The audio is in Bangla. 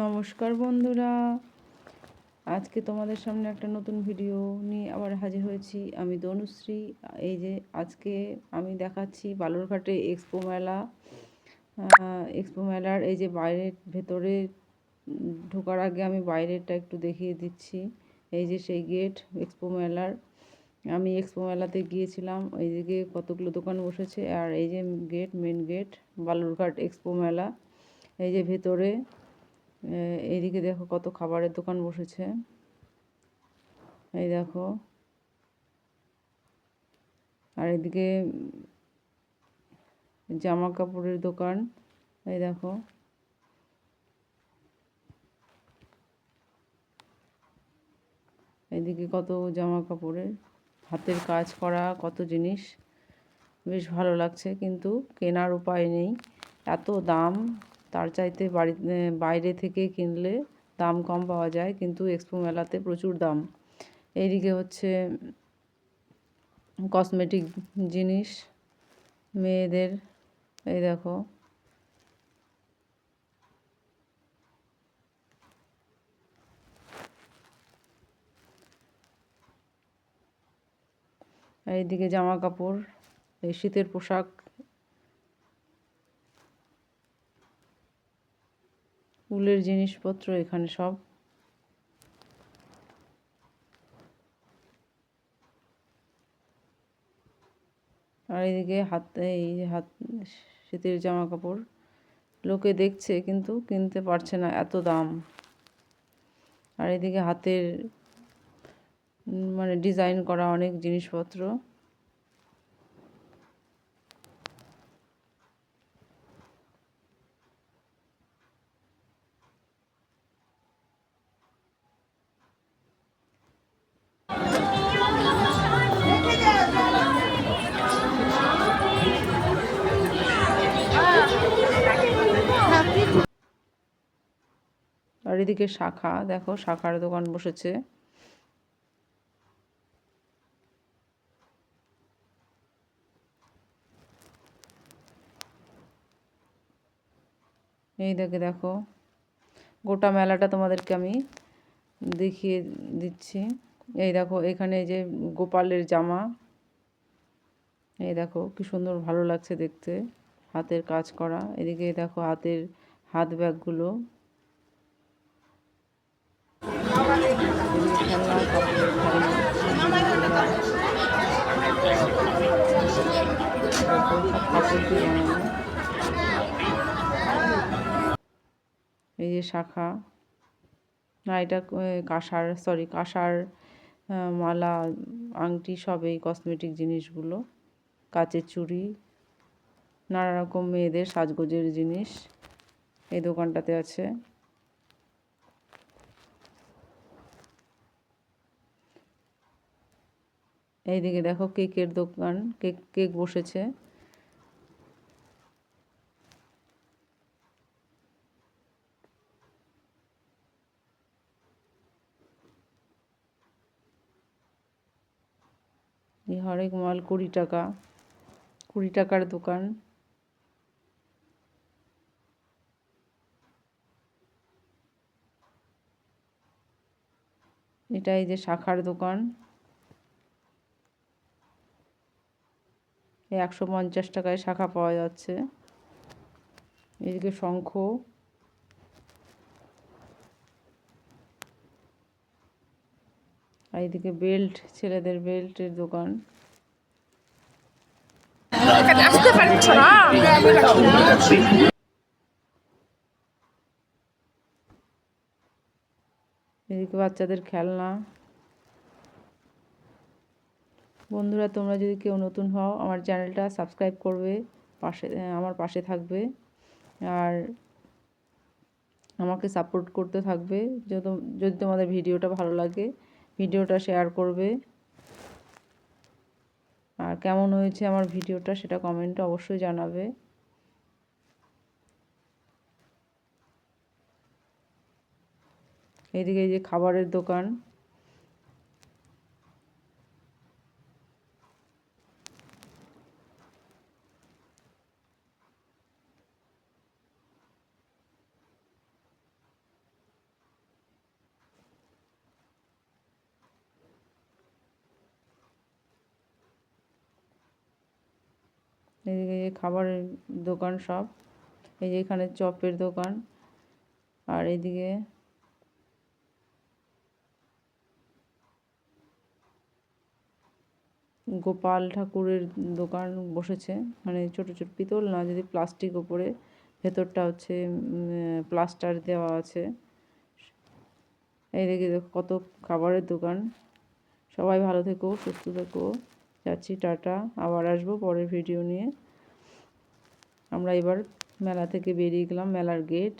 নমস্কার বন্ধুরা। আজকে তোমাদের সামনে একটা নতুন ভিডিও নিয়ে আবার হাজির হয়েছি আমি দনুশ্রী এই যে আজকে আমি দেখাচ্ছি বালুরঘাটে এক্সপো মেলা। এক্সপো মেলার এই যে বাইরের ভেতরে ঢোকার আগে আমি বাইরেরটা একটু দেখিয়ে দিচ্ছি। এই যে সেই গেট এক্সপো মেলার। আমি এক্সপো মেলাতে গিয়েছিলাম এইদিকে কতগুলো দোকান বসেছে। আর এই যে gate main gate Balurghat expo মেলা। এই যে ভেতরে এইদিকে দেখো কত খাবারের দোকান বসেছে। এই দেখো। আর এদিকে জামা কাপড়ের দোকান, এই দেখো। এদিকে কত জামা কাপড়ের, হাতের কাজ করা কত জিনিস। বেশ ভালো লাগছে, কিন্তু কেনার উপায় নেই। এত দাম তার চাইতে বাড়ি বাইরে থেকে কিনলে দাম কম পাওয়া যায়, কিন্তু এক্সপো মেলাতে প্রচুর দাম। এইদিকে হচ্ছে কসমেটিক জিনিস, মেয়েদের, এই দেখো। এইদিকে জামা কাপড় এই শীতের পোশাক। উলের জিনিসপত্র এখানে সব। আর এদিকে হাত এই হাত শীতের জামা কাপড় লোকে দেখছে কিন্তু কিনতে পারছে না এত দাম। আর এদিকে হাতের মানে ডিজাইন করা অনেক জিনিসপত্র। আর এদিকে শাখা। দেখো, শাখার দোকান বসেছে। এই দেখে দেখো, গোটা মেলাটা তোমাদেরকে আমি দেখিয়ে দিচ্ছি। এই দেখো, এখানে যে গোপালের জামা। এই দেখো, কি সুন্দর ভালো লাগছে দেখতে। হাতের কাজ করা। এদিকে দেখো, হাতের হাত ব্যাগগুলো। এই যে শাখা। না, এটা কাঁসার সরি কাঁসার মালা, আংটি, সব এই কসমেটিক জিনিসগুলো। কাচের চুড়ি, নানা রকম মেয়েদের সাজগোজের জিনিস এই দোকানটাতে আছে। এইদিকে দেখো কেকের দোকান, কেক কেক বসেছে। হরেক মাল কুড়ি টাকা, কুড়ি টাকার দোকান। এটা এই যে শাখার দোকান। একশো পঞ্চাশ টাকায় শাখা পাওয়া যাচ্ছে। এদিকে শঙ্খ। আর এদিকে বেল্ট, ছেলেদের বেল্টের দোকান। এদিকে বাচ্চাদের খেলনা। বন্ধুরা, তোমরা যদি কেউ নতুন হও, আমার চ্যানেলটা সাবস্ক্রাইব করবে, পাশে আমার পাশে থাকবে। আর আমাকে সাপোর্ট করতে থাকবে যদি তোমাদের ভিডিওটা ভালো লাগে, ভিডিওটা শেয়ার করবে। আর কেমন হয়েছে আমার ভিডিওটা, সেটা কমেন্টে অবশ্যই জানাবে। এইদিকে এই যে খাবারের দোকান। এদিকে এই খাবারের দোকান সব। এই যে এখানে চপের দোকান। আর এদিকে গোপাল ঠাকুরের দোকান বসেছে। মানে ছোট ছোট পিতল না, যদি প্লাস্টিক ওপরে। ভেতরটা হচ্ছে প্লাস্টার দেওয়া আছে। এইদিকে দেখো কত খাবারের দোকান। সবাই ভালো থেকো, সুস্থ থেকো। যাচ্ছি, টাটা। আবার আসব পরের ভিডিও নিয়ে। আমরা এবার মেলা থেকে বেরিয়ে গেলাম, মেলার গেট